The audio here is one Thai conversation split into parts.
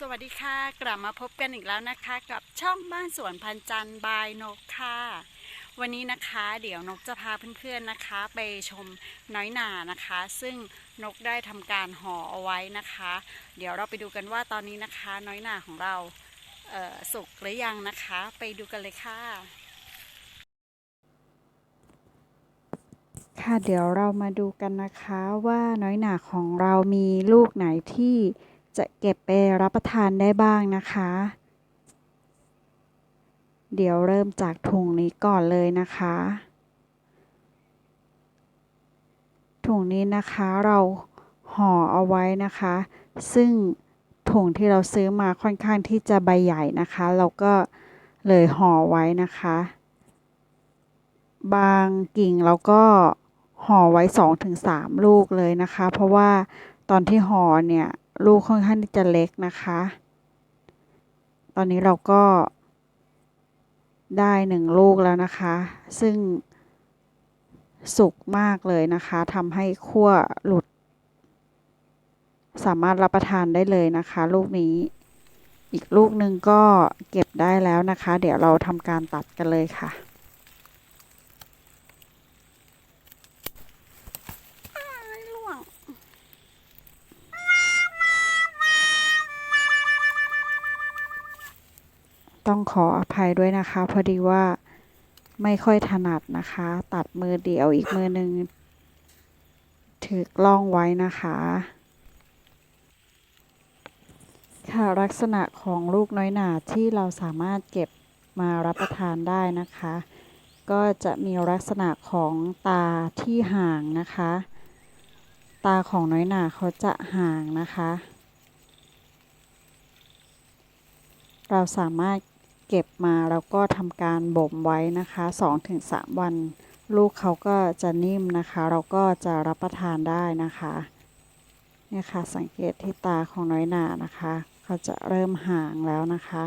สวัสดีค่ะ กลับมาพบกันอีกแล้วนะคะ กับช่องบ้านสวนพันจันบายนกค่ะ วันนี้นะคะเดี๋ยวนกจะพาเพื่อนๆนะคะ ไปชมน้อยหนานะคะ ซึ่งนกได้ทำการห่อเอาไว้นะคะ เดี๋ยวเราไปดูกันว่าตอนนี้นะคะ น้อยหนาของเราเสุกหรือยังนะคะ ไปดูกันเลยค่ะ ค่ะเดี๋ยวเรามาดูกันนะคะว่าน้อยหนาของเรามีลูกไหนที่ จะเก็บไปรับประทานได้บ้างนะคะ เดี๋ยวเริ่มจากถุงนี้ก่อนเลยนะคะ ถุงนี้นะคะเราห่อเอาไว้นะคะ ซึ่งถุงที่เราซื้อมาค่อนข้างที่จะใบใหญ่นะคะ เราก็เลยห่อไว้นะคะ บางกิ่งเราก็ห่อไว้ 2-3 ลูกเลยนะคะ เพราะว่าตอนที่ห่อเนี่ย ลูกค่อนข้างที่จะเล็กนะคะ ตอนนี้เราก็ได้หนึ่งลูกแล้วนะคะ ซึ่งสุกมากเลยนะคะทำให้ขั้วหลุด สามารถรับประทานได้เลยนะคะ ลูกนี้ อีกลูกหนึ่งก็เก็บได้แล้วนะคะ เดี๋ยวเราทำการตัดกันเลยค่ะ ต้องขออภัยด้วยนะคะ พอดีว่าไม่ค่อยถนัดนะคะ ตัดมือเดียวอีกมือหนึ่งถือกล้องไว้นะคะ ค่ะลักษณะของลูกน้อยหนาที่เราสามารถเก็บมารับประทานได้นะคะ ก็จะมีลักษณะของตาที่ห่างนะคะ ตาของน้อยหนาเขาจะห่างนะคะ เราสามารถ เก็บมาแล้วก็ทำการบ่มไว้นะคะ2-3 วัน ลูกเขาก็จะนิ่มนะคะ เราก็จะรับประทานได้นะคะเนี่ยค่ะสังเกตที่ตาของน้อยหนานะคะ เขาจะเริ่มห่างแล้วนะคะ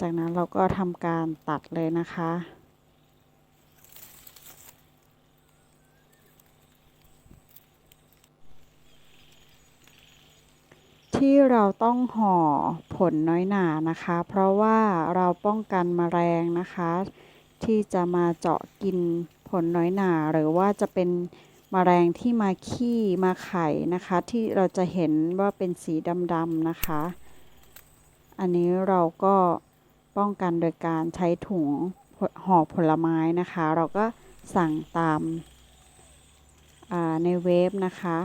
จากนั้นเราก็ทำการตัดเลยนะคะ ที่เราต้องห่อผลน้อยหนานะคะ เพราะว่าเราป้องกันแมลงนะคะ ที่จะมาเจาะกินผลน้อยหนา หรือว่าจะเป็นแมลงที่มาขี้มาไข่นะคะ ที่เราจะเห็นว่าเป็นสีดำๆนะคะ อันนี้เราก็ป้องกันโดยการใช้ถุงห่อผลไม้นะคะ เราก็สั่งตามในเว็บนะคะ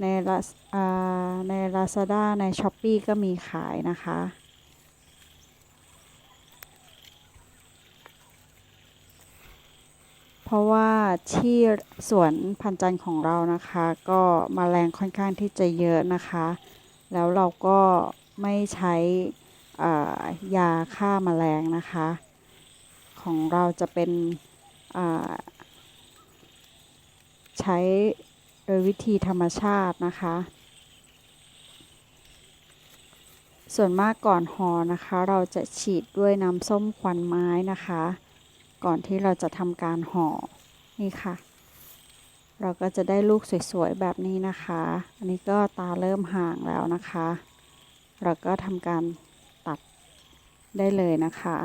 ในลาใน Lazada ใน s h อ p e e ก็มีขายนะคะ เพราะว่าที่สวนพันจันของเรานะคะ ก็มแมลงค่อนข้างที่จะเยอะนะคะ แล้วเราก็ไม่ใช้ยาฆ่ามาแมลงนะคะ ของเราจะเป็นใช้ โดยวิธีธรรมชาตินะคะ ส่วนมากก่อนห่อนะคะ เราจะฉีดด้วยน้ำส้มควันไม้นะคะ ก่อนที่เราจะทำการห่อนี่ค่ะ เราก็จะได้ลูกสวยๆแบบนี้นะคะ อันนี้ก็ตาเริ่มห่างแล้วนะคะ เราก็ทำการตัดได้เลยนะคะ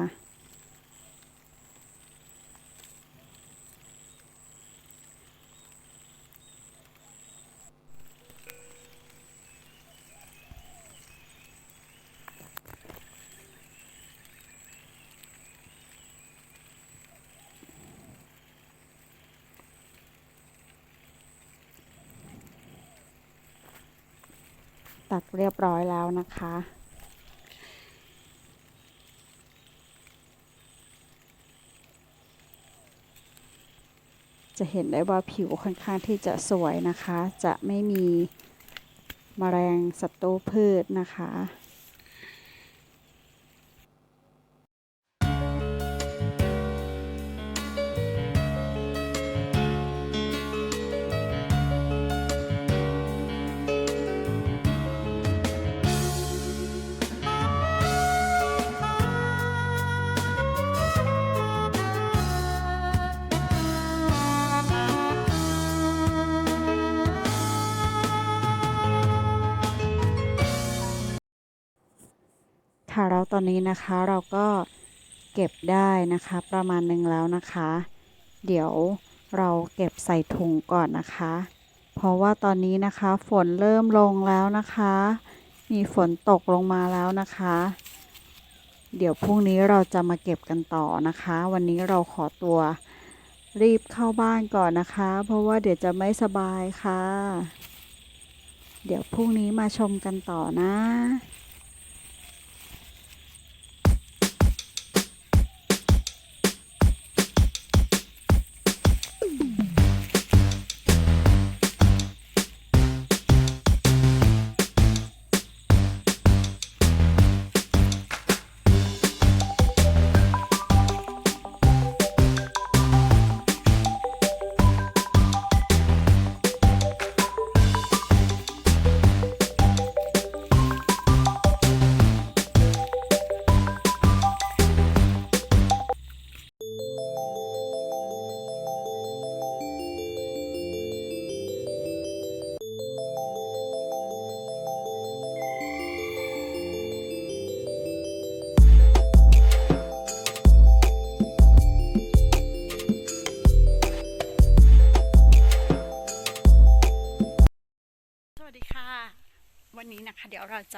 เรียบร้อยแล้วนะคะ จะเห็นได้ว่าผิวค่อนข้างที่จะสวยนะคะ จะไม่มีมแมลงศัตรูพืชนะคะ ตอนนี้นะคะเราก็เก็บได้นะคะประมาณหนึ่งแล้วนะคะ เดี๋ยวเราเก็บใส่ถุงก่อนนะคะ เพราะว่าตอนนี้นะคะฝนเริ่มลงแล้วนะคะ มีฝนตกลงมาแล้วนะคะ เดี๋ยวพรุ่งนี้เราจะมาเก็บกันต่อนะคะ วันนี้เราขอตัวรีบเข้าบ้านก่อนนะคะ เพราะว่าเดี๋ยวจะไม่สบายค่ะ เดี๋ยวพรุ่งนี้มาชมกันต่อนะ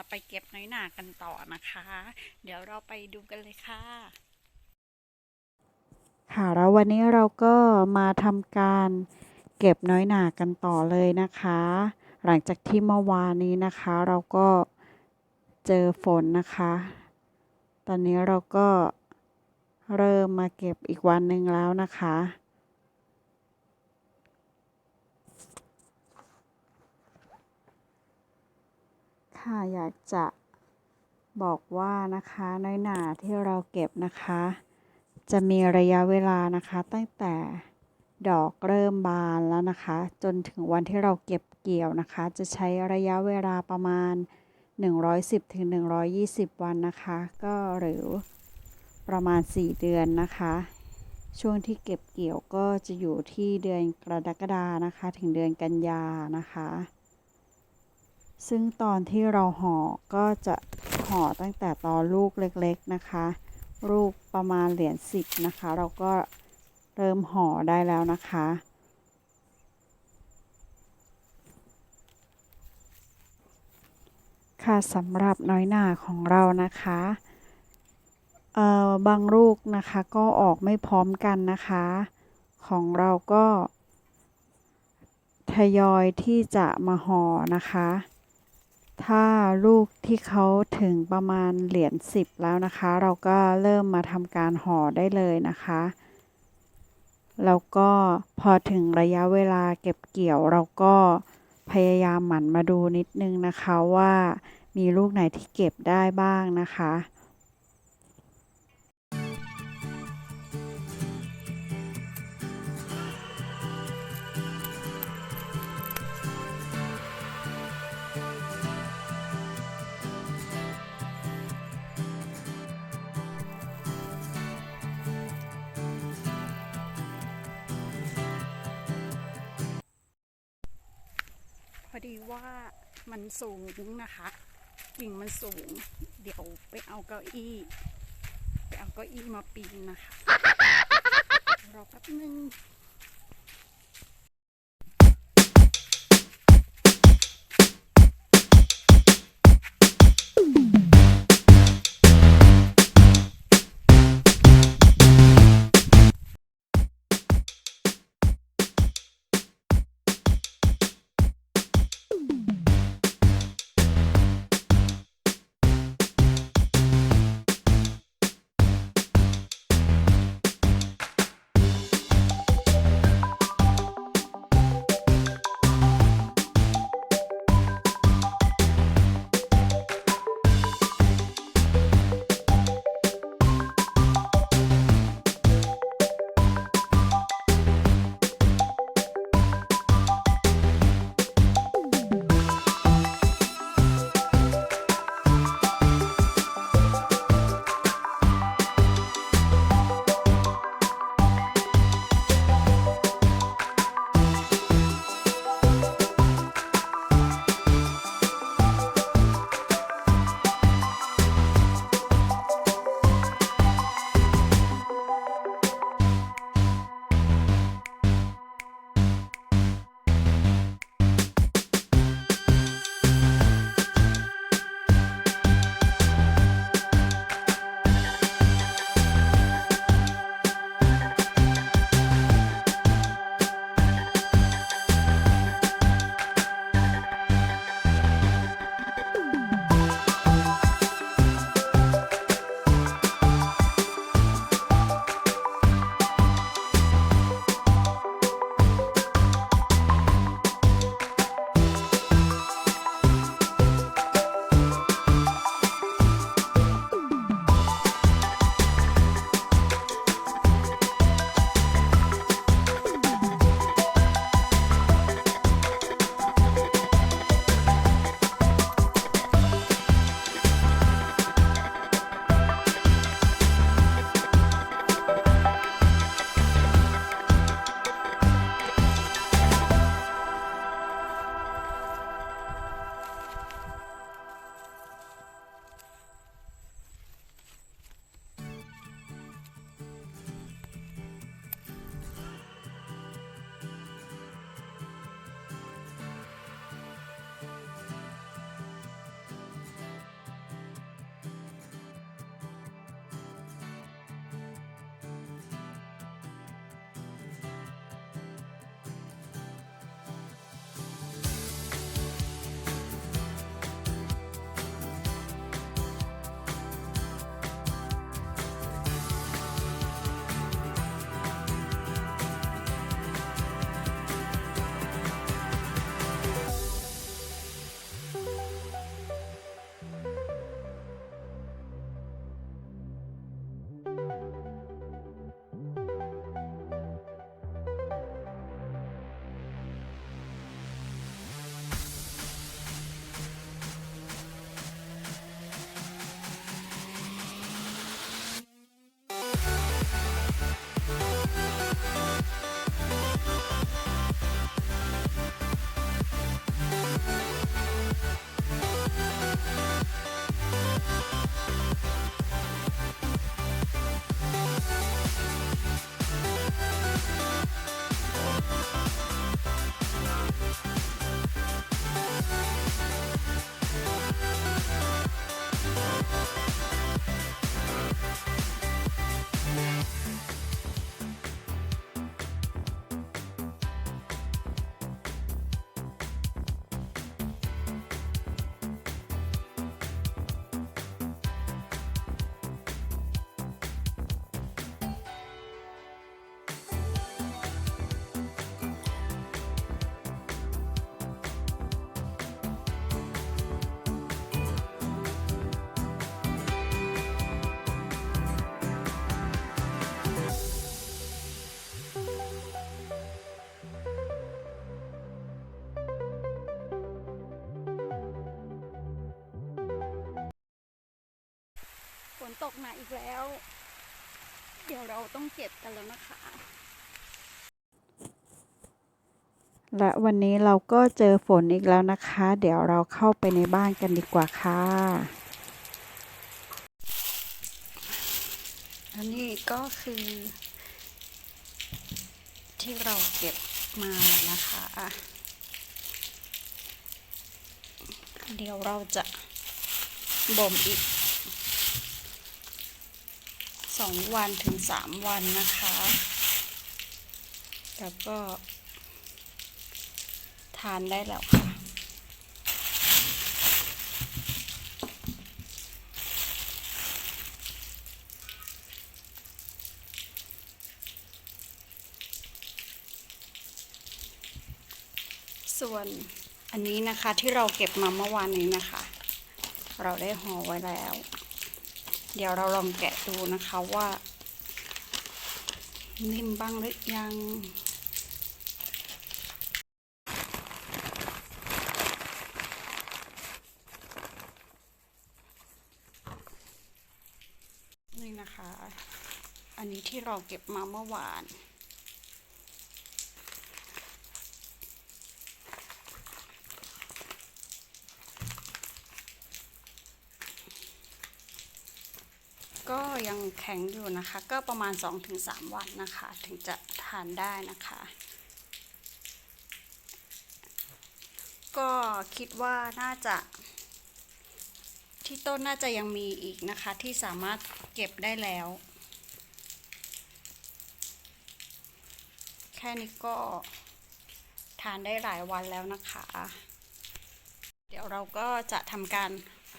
จะไปเก็บน้อยหนากันต่อนะคะ เดี๋ยวเราไปดูกันเลยค่ะ ค่ะแล้ววันนี้เราก็มาทำการเก็บน้อยหนากันต่อเลยนะคะ หลังจากที่เมื่อวานนี้นะคะ เราก็เจอฝนนะคะ ตอนนี้เราก็เริ่มมาเก็บอีกวันหนึ่งแล้วนะคะ ค่ะอยากจะบอกว่านะคะน้อยหนาที่เราเก็บนะคะ จะมีระยะเวลานะคะ ตั้งแต่ดอกเริ่มบานแล้วนะคะ จนถึงวันที่เราเก็บเกี่ยวนะคะ จะใช้ระยะเวลาประมาณ 110ถึง120 วันนะคะ ก็หรือประมาณ 4 เดือนนะคะ ช่วงที่เก็บเกี่ยวก็จะอยู่ที่เดือนกรกฎานะคะ ถึงเดือนกันยานะคะ ซึ่งตอนที่เราห่อก็จะห่อตั้งแต่ตอนลูกเล็กๆนะคะ ลูกประมาณเหรียญสิบนะคะ เราก็เริ่มห่อได้แล้วนะคะค่ะสำหรับน้อยหนาของเรานะคะเอ่อบางลูกนะคะก็ออกไม่พร้อมกันนะคะ ของเราก็ ทยอยที่จะมาห่อนะคะ ถ้าลูกที่เขาถึงประมาณเหรียญสิบแล้วนะคะ เราก็เริ่มมาทำการห่อได้เลยนะคะ แล้วก็พอถึงระยะเวลาเก็บเกี่ยวเราก็พยายามหมั่นมาดูนิดนึงนะคะว่ามีลูกไหนที่เก็บได้บ้างนะคะ ดีว่ามันสูงนะคะกิ่งมันสูง เดี๋ยวไปเอาเก้าอี้ ไปเอาเก้าอี้มาปีนนะคะ รอแป๊บนึง นตกหนักอีกแล้ว เดี๋ยวเราต้องเก็บกันแล้วนะคะ และวันนี้เราก็เจอฝนอีกแล้วนะคะ เดี๋ยวเราเข้าไปในบ้านกันดีกว่าค่ะ อันนี้ก็คือ ที่เราเก็บมานะคะอะเดี๋ยวเราจะบ่มอีก สองวันถึงสามวันนะคะ แล้วก็ ทานได้แล้วค่ะ ส่วนอันนี้นะคะที่เราเก็บมาเมื่อวานนี้นะคะ เราได้ห่อไว้แล้ว เดี๋ยวเราลองแกะดูนะคะว่า นิ่มบ้างหรือยังนี่นะคะ อันนี้ที่เราเก็บมาเมื่อวาน ก็ ยังแข็งอยู่นะคะ ก็ประมาณ 2-3 วันนะคะ ถึงจะทานได้นะคะ ก็คิดว่าน่าจะที่ต้นน่าจะยังมีอีกนะคะ ที่สามารถเก็บได้แล้ว แค่นี้ก็ทานได้หลายวันแล้วนะคะ เดี๋ยวเราก็จะทำการ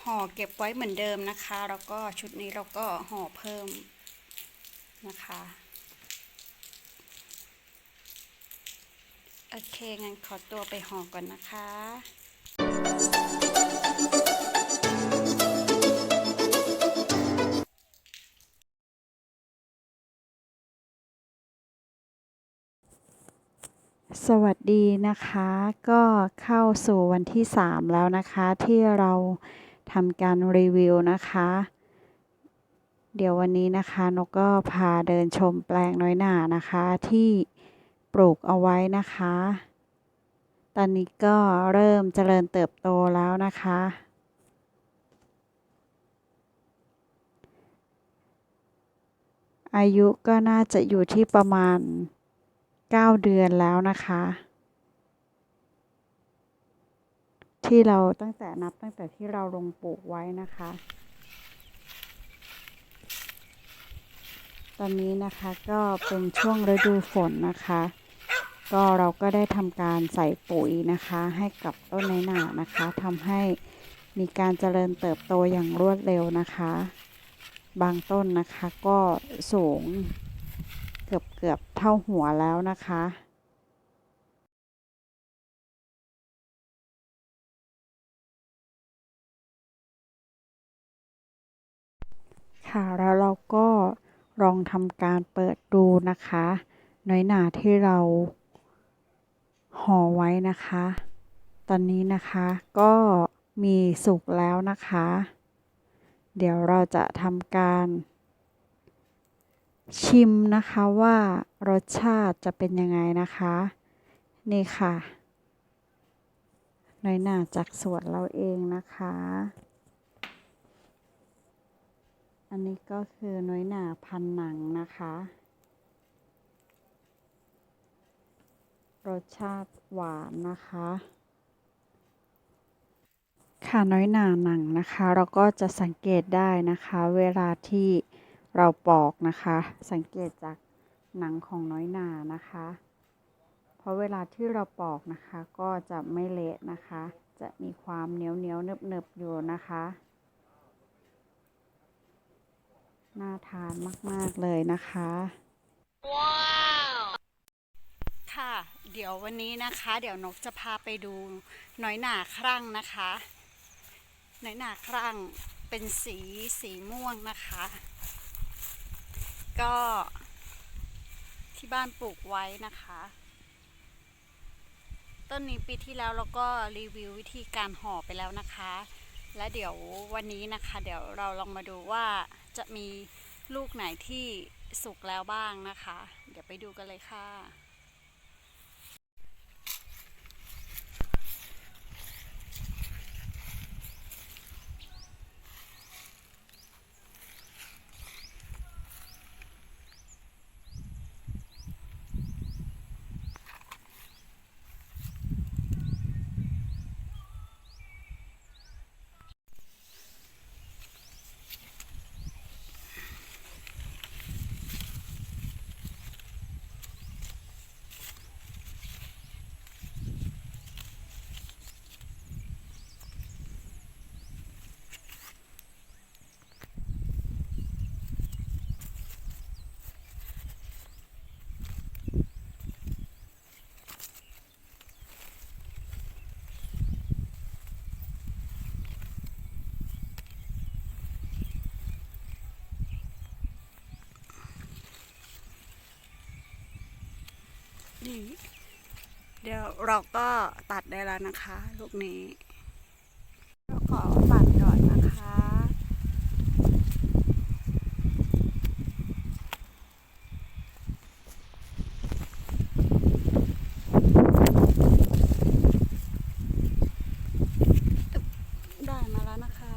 ห่อเก็บไว้เหมือนเดิมนะคะ แล้วก็ชุดนี้เราก็ห่อเพิ่มนะคะโอเคงั้นขอตัวไปห่อก่อนนะคะสวัสดีนะคะ ก็เข้าสู่วันที่ 3 แล้วนะคะที่เรา ทำการรีวิวนะคะ เดี๋ยววันนี้นะคะนกก็พาเดินชมแปลงน้อยหนานะคะที่ปลูกเอาไว้นะคะ ตอนนี้ก็เริ่มเจริญเติบโตแล้วนะคะ อายุก็น่าจะอยู่ที่ประมาณ 9 เดือนแล้วนะคะ ที่เราตั้งแต่นับตั้งแต่ที่เราลงปลูกไว้นะคะ ตอนนี้นะคะก็เป็นช่วงฤดูฝนนะคะ ก็เราก็ได้ทำการใส่ปุ๋ยนะคะ ให้กับต้นไม้หนานะคะทำให้มีการเจริญเติบโตอย่างรวดเร็วนะคะ บางต้นนะคะก็สูงเกือบเกือบเท่าหัวแล้วนะคะ ค่ะ แล้วเราก็ลองทำการเปิดดูนะคะ น้อยหนาที่เราห่อไว้นะคะ ตอนนี้นะคะก็มีสุกแล้วนะคะ เดี๋ยวเราจะทำการ ชิมนะคะว่ารสชาติจะเป็นยังไงนะคะ นี่ค่ะ น้อยหนาจากสวนเราเองนะคะ อันนี้ก็คือน้อยหนาพันหนังนะคะ รสชาติหวานนะคะ ค่ะน้อยหนาหนังนะคะ เราก็จะสังเกตได้นะคะ เวลาที่เราปอกนะคะ สังเกตจากหนังของน้อยหนานะคะ เพราะเวลาที่เราปอกนะคะ ก็จะไม่เละนะคะ จะมีความเหนียวเหนียวเนึบเนบอยู่นะคะ น่าทานมาก ๆ เลยนะคะ ว้าวค่ะ เดี๋ยววันนี้นะคะ เดี๋ยวนกจะพาไปดูน้อยหนาครั่งนะคะ น้อยหนาครั่งเป็นสีสีม่วงนะคะ ก็ที่บ้านปลูกไว้นะคะ ต้นนี้ปีที่แล้วเราก็รีวิววิธีการห่อไปแล้วนะคะ และเดี๋ยววันนี้นะคะ เดี๋ยวเราลองมาดูว่าจะมีลูกไหนที่สุกแล้วบ้างนะคะ เดี๋ยวไปดูกันเลยค่ะ นี่ เดี๋ยวเราก็ตัดได้แล้วนะคะ ลูกนี้เราขอตัดก่อนนะคะ ได้มาแล้วนะคะ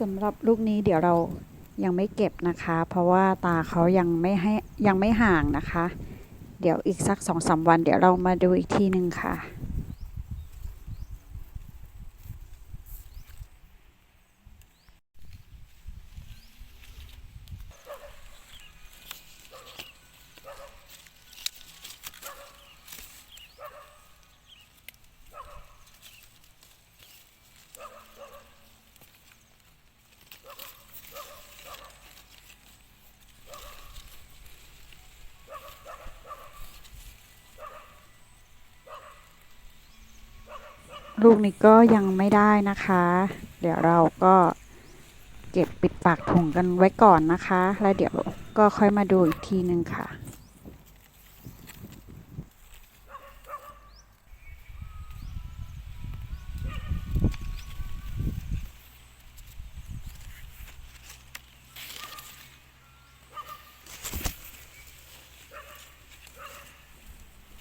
สำหรับลูกนี้เดี๋ยวเรายังไม่เก็บนะคะ เพราะว่าตาเขายังไม่ให้ยังไม่ห่างนะคะ เดี๋ยวอีกสักสองสามวัน เดี๋ยวเรามาดูอีกทีหนึ่งค่ะ ลูก นี้ก็ยังไม่ได้นะคะ เดี๋ยวเราก็เก็บปิดปากถุงกันไว้ก่อนนะคะ แล้วเดี๋ยวก็ค่อยมาดูอีกทีหนึ่งค่ะ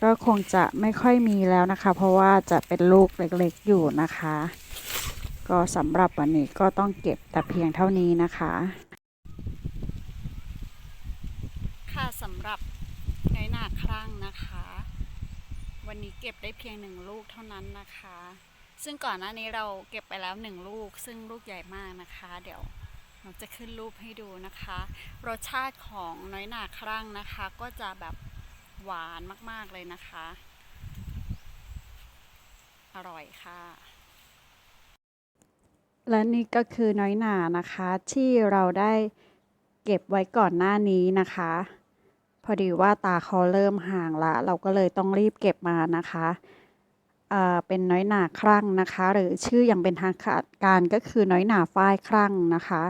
ก็คงจะไม่ค่อยมีแล้วนะคะ เพราะว่าจะเป็นลูกเล็กๆอยู่นะคะ ก็สำหรับวันนี้ก็ต้องเก็บแต่เพียงเท่านี้นะคะ ค่ะสำหรับน้อยหนาครั่งนะคะ วันนี้เก็บได้เพียงหนึ่งลูกเท่านั้นนะคะ ซึ่งก่อนหน้านี้เราเก็บไปแล้วหนึ่งลูก ซึ่งลูกใหญ่มากนะคะ เดี๋ยวเราจะขึ้นรูปให้ดูนะคะ รสชาติของน้อยหนาครั่งนะคะ ก็จะแบบ หวานมาก ๆ เลยนะคะ อร่อยค่ะ และนี่ก็คือน้อยหนานะคะ ที่เราได้เก็บไว้ก่อนหน้านี้นะคะ พอดีว่าตาเขาเริ่มห่างละ เราก็เลยต้องรีบเก็บมานะคะเป็นน้อยหนาครั่งนะคะ หรือชื่ออย่างเป็นทางการก็คือน้อยหนาฝ้ายครั่งนะคะ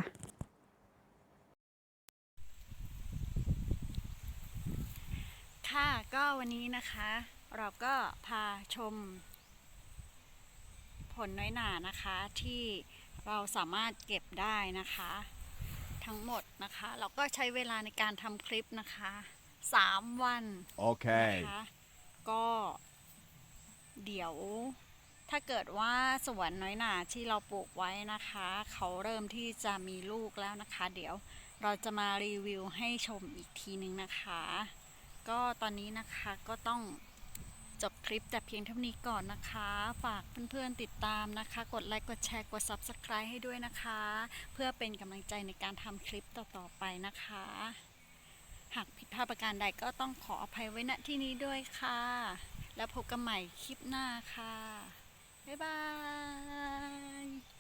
ค่ะก็วันนี้นะคะ เราก็พาชม ผลน้อยหนานะคะที่เราสามารถเก็บได้นะคะ ทั้งหมดนะคะ เราก็ใช้เวลาในการทำคลิปนะคะ3วัน Okay. นะคะก็เดี๋ยวถ้าเกิดว่าสวนน้อยหนาที่เราปลูกไว้นะคะ เขาเริ่มที่จะมีลูกแล้วนะคะ เดี๋ยวเราจะมารีวิวให้ชมอีกทีนึงนะคะ ก็ตอนนี้นะคะก็ต้องจบคลิปแต่เพียงเท่านี้ก่อนนะคะ ฝากเพื่อนๆติดตามนะคะ กดไลค์ กดแชร์ กด Subscribe ให้ด้วยนะคะ เพื่อเป็นกำลังใจในการทำคลิปต่อๆไปนะคะ หากผิดพลาดประการใดก็ต้องขออภัยไว้ณที่นี้ด้วยค่ะ แล้วพบกันใหม่คลิปหน้าค่ะ บ๊ายบาย